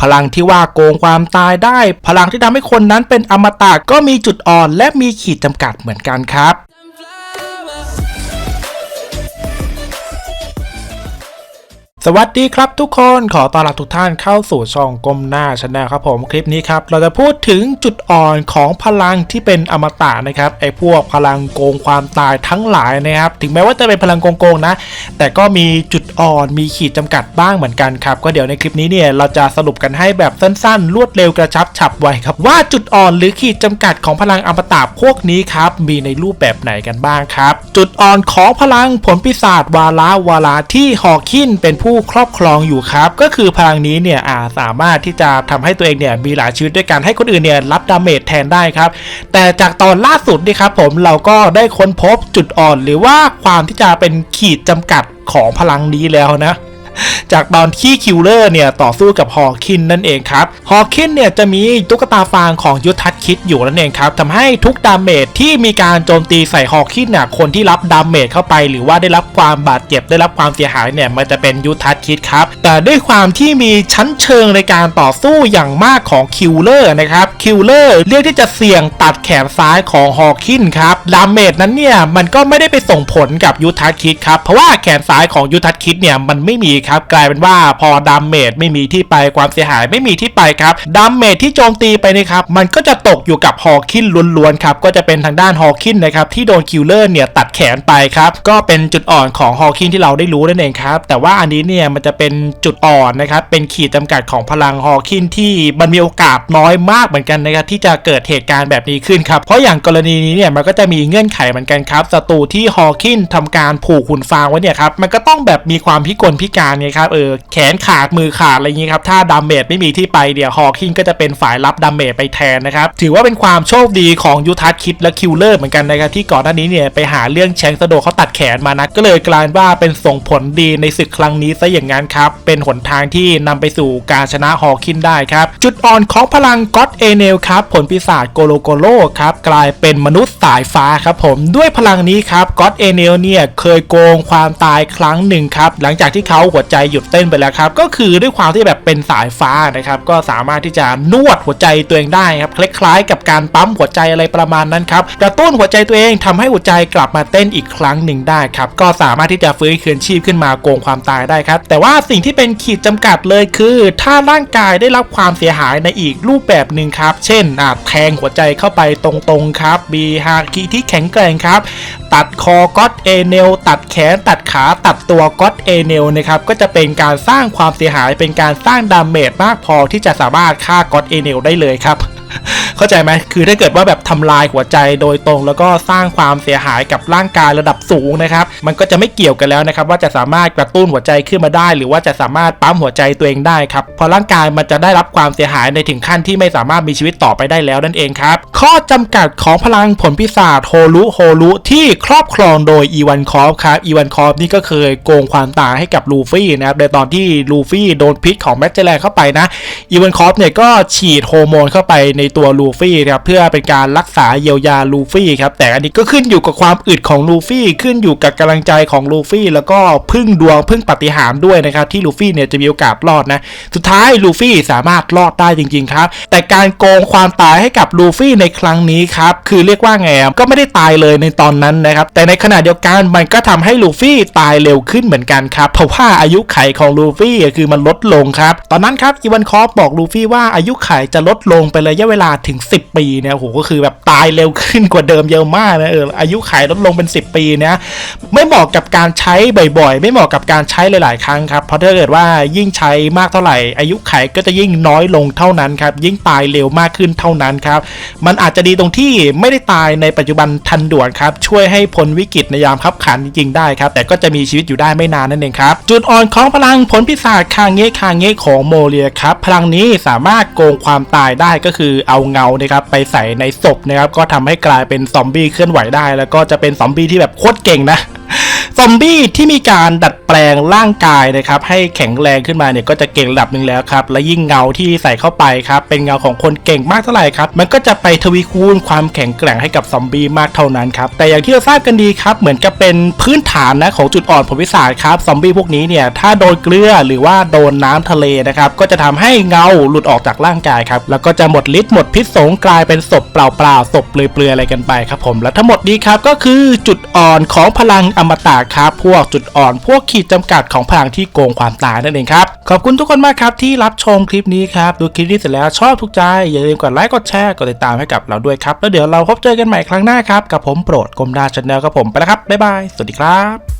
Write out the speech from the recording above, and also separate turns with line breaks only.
พลังที่ว่าโกงความตายได้ พลังที่ทำให้คนนั้นเป็นอมตะก็มีจุดอ่อน และมีขีดจำกัดเหมือนกันครับ สวัสดีครับทุกคนขอต้อนรับทุกท่านเข้าสู่ช่องก้มหน้าชาแนลครับผมคลิปนี้ครับเราจะพูดถึงจุดอ่อนของพลังที่เป็นอมตะนะครับไอ้พวกพลังโกงความตายทั้งหลายนะครับถึงแม้ว่าจะเป็นพลังโกงๆนะ แต่ก็มีจุดอ่อนมีขีดจำกัดบ้างเหมือนกันครับก็เดี๋ยวในคลิปนี้เนี่ยเราจะสรุปกันให้แบบสั้นๆ รวดเร็วกระชับฉับไวครับว่าจุดอ่อนหรือขีดจำกัดของพลังอมตะพวกนี้ครับมีในรูปแบบไหนกันบ้างครับ จุดอ่อนของพลังผลปีศาจวาลาวาลาที่ฮอคินเป็นผู้ครอบครองอยู่ครับก็คือพลังนี้เนี่ยอาสามารถที่จะทำให้ตัวเองเนี่ยมีหลายชีวิตด้วยการให้คนอื่นเนี่ยรับดาเมจแทนได้ครับ แต่จากตอนล่าสุดนี่ครับผมเราก็ได้ค้นพบจุดอ่อนหรือว่าความที่จะเป็นขีดจำกัดของพลังนี้แล้วนะ จากตอนที่คิวเลอร์เนี่ยต่อสู้กับฮอคินนั่นเองครับฮอคินเนี่ยจะมีตุ๊กตาฟางของยุทธัตคิดอยู่นั่นเองครับทำให้ทุกดาเมจที่มีการโจมตีใส่ฮอคินเนี่ยคนที่รับดาเมจเข้าไป หรือว่าได้รับความบาดเจ็บได้รับความเสียหายเนี่ยมันจะเป็นยุทธัตคิดครับ แต่ด้วยความที่มีชั้นเชิงในการต่อสู้อย่างมากของคิวเลอร์นะครับคิวเลอร์เลือกที่จะเสี่ยงตัดแขนซ้ายของฮอคินครับดาเมจนั้นเนี่ยมันก็ไม่ได้ไปส่งผลกับยุทธัตคิดครับเพราะว่าแขนซ้ายของยุทธัตคิดเนี่ยมันไม่มีครับกลายเป็นว่าพอดาเมจไม่มีที่ไปความเสียหายไม่มีที่ไปครับดาเมจที่โจมตีไปนะครับมันก็จะตกอยู่กับฮอคินล้วนๆครับก็จะเป็นทางด้านฮอคินนะครับที่โดนคิวเลอร์เนี่ยตัดแขนไปครับก็เป็นจุดอ่อนของฮอคินที่เราได้รู้นั่นเองครับแต่ว่าอันนี้เนี่ยมันจะเป็นจุดอ่อนนะครับเป็นขีดจำกัดของพลังฮอคินที่มันมีโอกาสน้อยมากเหมือนกันนะครับที่จะเกิดเหตุการณ์แบบนี้ขึ้นครับเพราะอย่างกรณีนี้เนี่ยมันก็จะมีเงื่อนไขเหมือนกันครับศัตรูที่ฮอคินทำการผูกหุ่นฟางไว้เนี่ยครับมันก็ต้องแบบมีความพิกลพิการไงครับเออแขนขาดมือขาดอะไรอย่างนี้ครับถ้าดาเมจไม่มีที่ไปเดี๋ยวฮอคินก็จะเป็นฝ่ายรับดาเมจไปแทนนะครับถือว่าเป็นความโชคดีของยูทัสคิดและคิวเลอร์เหมือนกันนะครับที่ก่อนหน้านี้เนี่ยไปหาเรื่องแชงสโดเขาตัดแขนมานะก็เลยกลายว่าเป็นส่งผลดีในศึกครั้งนี้ซะอย่างนั้นครับเป็นหนทางที่นำไปสู่การชนะฮอคินได้ครับจุดอ่อนของพลังก็อดเอเนลครับผลปีศาจโกโลโกโลครับกลายเป็นมนุษย์สายฟ้าครับผมด้วยพลังนี้ครับก็อดเอเนลเนี่ยเคยโกงความตายครั้งหนึ่งครับหลังจากที่เขาหัวใจหยุดเต้นไปแล้วครับ ก็คือด้วยความที่แบบเป็นสายฟ้านะครับ ก็สามารถที่จะนวดหัวใจตัวเองได้ครับ คล้ายๆ กับการปั๊มหัวใจอะไรประมาณนั้นครับ กระตุ้นหัวใจตัวเองทำให้หัวใจกลับมาเต้นอีกครั้งหนึ่งได้ครับ ก็สามารถที่จะฟื้นคืนชีพขึ้นมาโกงความตายได้ครับ แต่ว่าสิ่งที่เป็นขีดจำกัดเลยคือ ถ้าร่างกายได้รับความเสียหายในอีกรูปแบบหนึ่งครับ เช่นอาจแทงหัวใจเข้าไปตรงๆครับ มีฮาคิที่แข็งแกร่งครับ ตัดคอก็อดเอเนลตัดแขนตัดขาตัดตัวก็อดเอเนลนะครับก็จะเป็นการสร้างความเสียหายเป็นการสร้างดาเมจมากพอที่จะสามารถฆ่าก็อดเอเนลได้เลยครับ เข้าใจไหมคือถ้าเกิดว่าแบบทำลายหัวใจโดยตรง แล้วก็สร้างความเสียหายกับร่างกายระดับสูงนะครับ มันก็จะไม่เกี่ยวกันแล้วนะครับ ว่าจะสามารถกระตุ้นหัวใจขึ้นมาได้ หรือว่าจะสามารถปั๊มหัวใจตัวเองได้ครับพราะร่างกายมันจะได้รับความเสียหายในถึงขั้นที่ไม่สามารถมีชีวิตต่อไปได้แล้วนั่นเองครับข้อจำกัดของพลังผลพิศาจโฮลุโฮลุที่ครอบครองโดยอีวันคอฟครับอีวันคอฟนี่ก็เคยโกงความตายให้กับลูฟี่นะครับในตอนที่ลูฟี่โดนพิษของแมกเจแลนเข้าไปนะอีวันคอฟเนี่ยก็ฉีดโฮอร์โมนเข้าไปในตัวลูฟี่ครับเพื่อเป็นการรักษาเยียวยาลูฟี่ครับแต่อันนี้ก็ขึ้นอยู่กับความอึดของลูฟี่ขึ้นอยู่กับกำลังใจของลูฟี่แล้วก็พึ่งดวงพึ่งปฏิหารด้วยนะครับที่ลูฟี่เนี่ยจะมีโอกาสรอดนะสุดท้ายลูฟี่สามารถรอดได้จริงๆครับแต่การโกงความตายให้กับลูฟี่ในครั้งนี้ครับคือเรียกว่าไงก็ไม่ได้ตายเลยในตอนนั้นนะครับแต่ในขณะเดียวกันมันก็ทำให้ลูฟี่ตายเร็วขึ้นเหมือนกันครับเพราะว่าอายุไขของลูฟี่คือมันลดลงครับตอนนั้นครับอีวันคอฟบอกลูฟี่ว่าอายุไขจะลดลงไประยะเวลาถึง10 ปีเนี่ยโหก็คือแบบตายเร็วขึ้นกว่าเดิมเยอะมากนะเอออายุไขลดลงเป็น 10 ปีนะไม่เหมาะกับการใช้บ่อยๆ ไม่เหมาะกับการใช้หลายๆ ครั้งครับเพราะถ้าเกิดว่ายิ่งใช้มากเท่าไหร่ อายุไขก็จะยิ่งน้อยลงเท่านั้นครับยิ่งตายเร็วมากขึ้นเท่านั้นครับมันอาจจะดีตรงที่ไม่ได้ตายในปัจจุบันทันด่วนครับช่วยให้พ้นวิกฤตในยามคับขันจริงๆได้ครับแต่ก็จะมีชีวิตอยู่ได้ไม่นานนั่นเองครับจุดอ่อนของพลังผลพิศาจคางเงะคางเงะของโมเรียครับพลังนี้สามารถโกงความตายได้ก็คือเอาเงานะครับไปใส่ในศพนะครับก็ทำให้กลายเป็นซอมบี้เคลื่อนไหวได้ แล้วก็จะเป็นซอมบี้ที่แบบโคตรเก่งนะ ซอมบี้ที่มีการดัดแปลงร่างกายนะครับให้แข็งแรงขึ้นมาเนี่ยก็จะเก่งระดับหนึ่งแล้วครับและยิ่งเงาที่ใส่เข้าไปครับเป็นเงาของคนเก่งมากเท่าไหร่ครับมันก็จะไปทวีคูณความแข็งแกร่งให้กับซอมบี้มากเท่านั้นครับแต่อย่างที่เราทราบกันดีครับเหมือนกับเป็นพื้นฐานนะของจุดอ่อนผลวิสัยครับซอมบี้พวกนี้เนี่ยถ้าโดนเกลือหรือว่าโดนน้ำทะเลนะครับก็จะทำให้เงาหลุดออกจากร่างกายครับแล้วก็จะหมดฤทธิ์หมดพิษสงกลายเป็นศพเปล่าๆศพเปลือยๆอะไรกันไปครับผมและทั้งหมดนี้ครับก็คือจุดอ่อนของพลังอมตะครับพวกจุดอ่อนพวกขีดจำกัดของพลังที่โกงความตายนั่นเองครับ ขอบคุณทุกคนมากครับที่รับชมคลิปนี้ครับ ดูคลิปนี้เสร็จแล้วชอบถูกใจ อย่าลืมกดไลค์กดแชร์กดติดตามให้กับเราด้วยครับ แล้วเดี๋ยวเราพบเจอกันใหม่ครั้งหน้าครับ กับผมโปรดกรมดาชแนลครับผมไปแล้วครับบ๊ายบายสวัสดีครับ